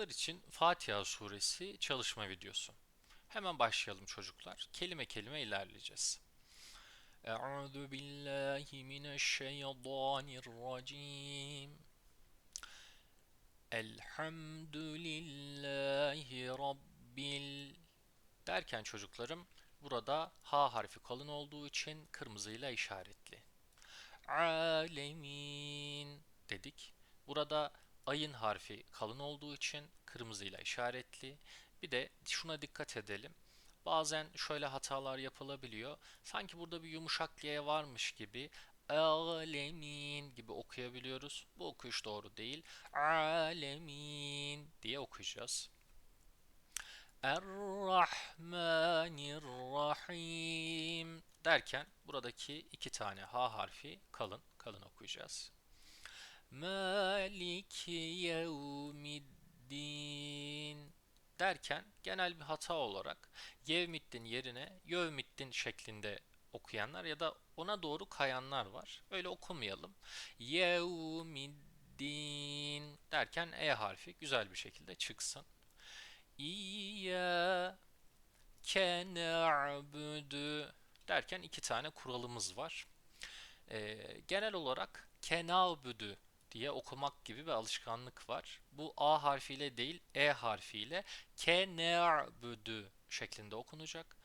Çocuklar için Fatiha suresi çalışma videosu. Hemen başlayalım çocuklar. Kelime kelime ilerleyeceğiz. Euzu billahi mineşşeytanirracim. Elhamdülillahi rabbil derken çocuklarım burada H harfi kalın olduğu için kırmızıyla işaretli. Alemin dedik. Burada ayın harfi kalın olduğu için kırmızıyla işaretli. Bir de şuna dikkat edelim. Bazen şöyle hatalar yapılabiliyor. Sanki burada bir yumuşak G varmış gibi alemin gibi okuyabiliyoruz. Bu okuyuş doğru değil. Alemin diye okuyacağız. Er-Rahmanir-Rahim derken buradaki iki tane H harfi kalın kalın okuyacağız. Maliki yevmiddin derken genel bir hata olarak yevmiddin yerine yevmiddin şeklinde okuyanlar ya da ona doğru kayanlar var. Öyle okumayalım. Yevmiddin derken E harfi güzel bir şekilde çıksın. İyyâke na'budu derken iki tane kuralımız var. Ee, genel olarak kenabüdü diye okumak gibi bir alışkanlık var. Bu A harfiyle değil E harfiyle kenabüdü şeklinde okunacak.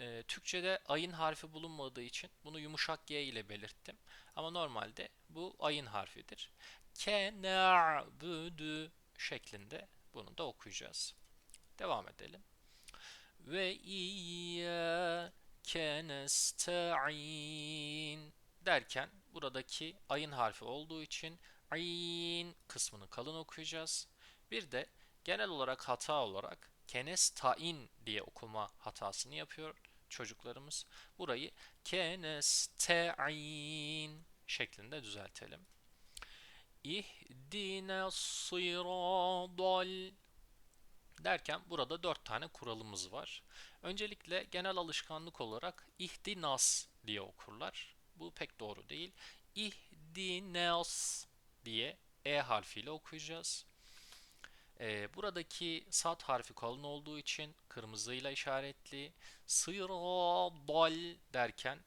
Ee, Türkçe'de ayın harfi bulunmadığı için bunu yumuşak G ile belirttim. Ama normalde bu ayın harfidir. Kenabüdü şeklinde bunu da okuyacağız. Devam edelim. Ve iyyâke nesta'in derken buradaki ayın harfi olduğu için ayn kısmını kalın okuyacağız. Bir de genel olarak hata olarak kenestain diye okuma hatasını yapıyor çocuklarımız. Burayı kenestein şeklinde düzeltelim. İhdine sıradal derken burada dört tane kuralımız var. Öncelikle genel alışkanlık olarak ihdinas diye okurlar. Bu pek doğru değil. İhdinas diye E harfiyle okuyacağız. Ee, buradaki sat harfi kalın olduğu için kırmızıyla işaretli. Sıradal derken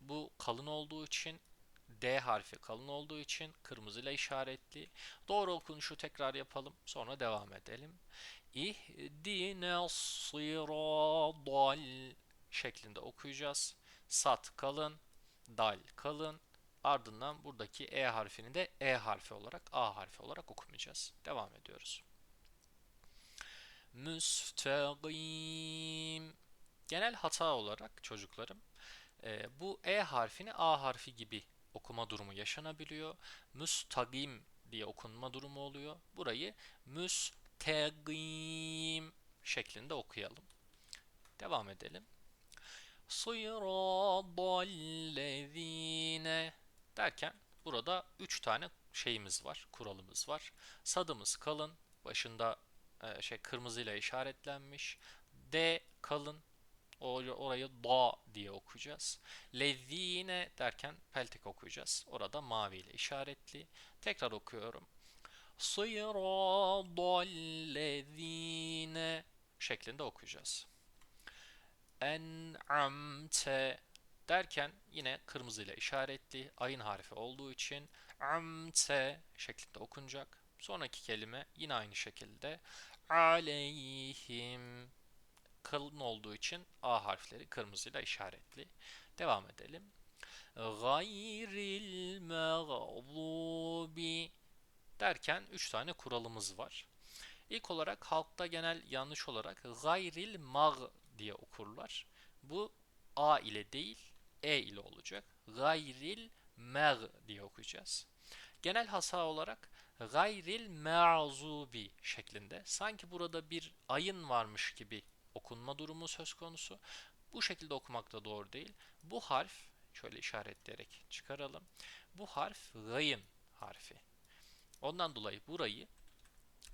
bu kalın olduğu için D harfi kalın olduğu için kırmızıyla işaretli. Doğru okunuşu tekrar yapalım. Sonra devam edelim. İhdine sıradal şeklinde okuyacağız. Sat kalın, dal kalın. Ardından buradaki E harfini de E harfi olarak, A harfi olarak okumayacağız. Devam ediyoruz. Müstegim. Genel hata olarak çocuklarım e, bu E harfini A harfi gibi okuma durumu yaşanabiliyor. Müstagim diye okunma durumu oluyor. Burayı müstegim şeklinde okuyalım. Devam edelim. Sıradallezine derken burada 3 tane şeyimiz var, kuralımız var. Sadımız kalın, başında e, şey kırmızıyla işaretlenmiş. D kalın, orayı da diye okuyacağız. Lezine derken peltek okuyacağız. Orada mavi ile işaretli. Tekrar okuyorum. Sıradallezine şeklinde okuyacağız. En'amte derken yine kırmızı ile işaretli ayın harfi olduğu için amte şeklinde okunacak. Sonraki kelime yine aynı şekilde aleyhim kalın olduğu için A harfleri kırmızıyla işaretli. Devam edelim. Gayril mağlubi derken 3 tane kuralımız var. İlk olarak halkta genel yanlış olarak gayril mag diye okurlar. Bu A ile değil E ile olacak. Gayril meg diye okuyacağız. Genel hasa olarak gayril ma'zubi şeklinde sanki burada bir ayın varmış gibi okunma durumu söz konusu. Bu şekilde okumak da doğru değil. Bu harf şöyle işaretleyerek çıkaralım. Bu harf gayın harfi. Ondan dolayı burayı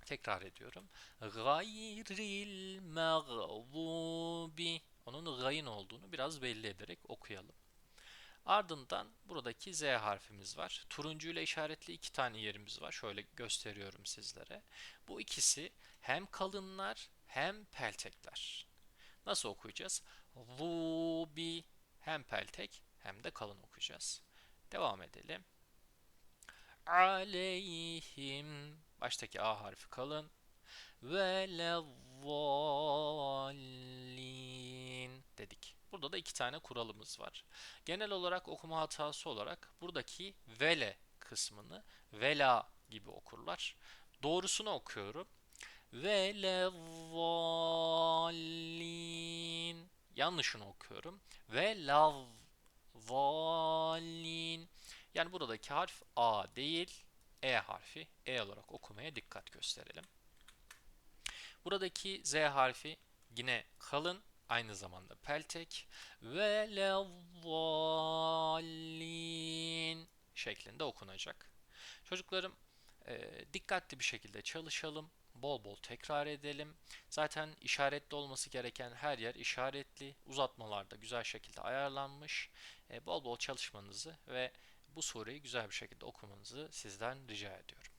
tekrar ediyorum. Gayril mağlubi onun gayın olduğunu biraz belli ederek okuyalım. Ardından buradaki Z harfimiz var. Turuncu ile işaretli iki tane yerimiz var. Şöyle gösteriyorum sizlere. Bu ikisi Hem kalınlar hem peltekler. Nasıl okuyacağız? Zubi hem peltek hem de kalın okuyacağız. Devam edelim. Aleyhim baştaki A harfi kalın ve lezzallin dedik. Burada da iki tane kuralımız var. Genel olarak okuma hatası olarak buradaki vele kısmını vela gibi okurlar. Doğrusunu okuyorum. Ve lezzallin yanlışını okuyorum. Ve lavzallin yani buradaki harf A değil E harfi E olarak okumaya dikkat gösterelim. Buradaki Z harfi yine kalın aynı zamanda peltek ve lezzallin şeklinde okunacak. Çocuklarım e, dikkatli bir şekilde çalışalım. Bol bol tekrar edelim. Zaten işaretli olması gereken her yer işaretli. Uzatmalar da güzel şekilde ayarlanmış. E, bol bol çalışmanızı ve bu sureyi güzel bir şekilde okumanızı sizden rica ediyorum.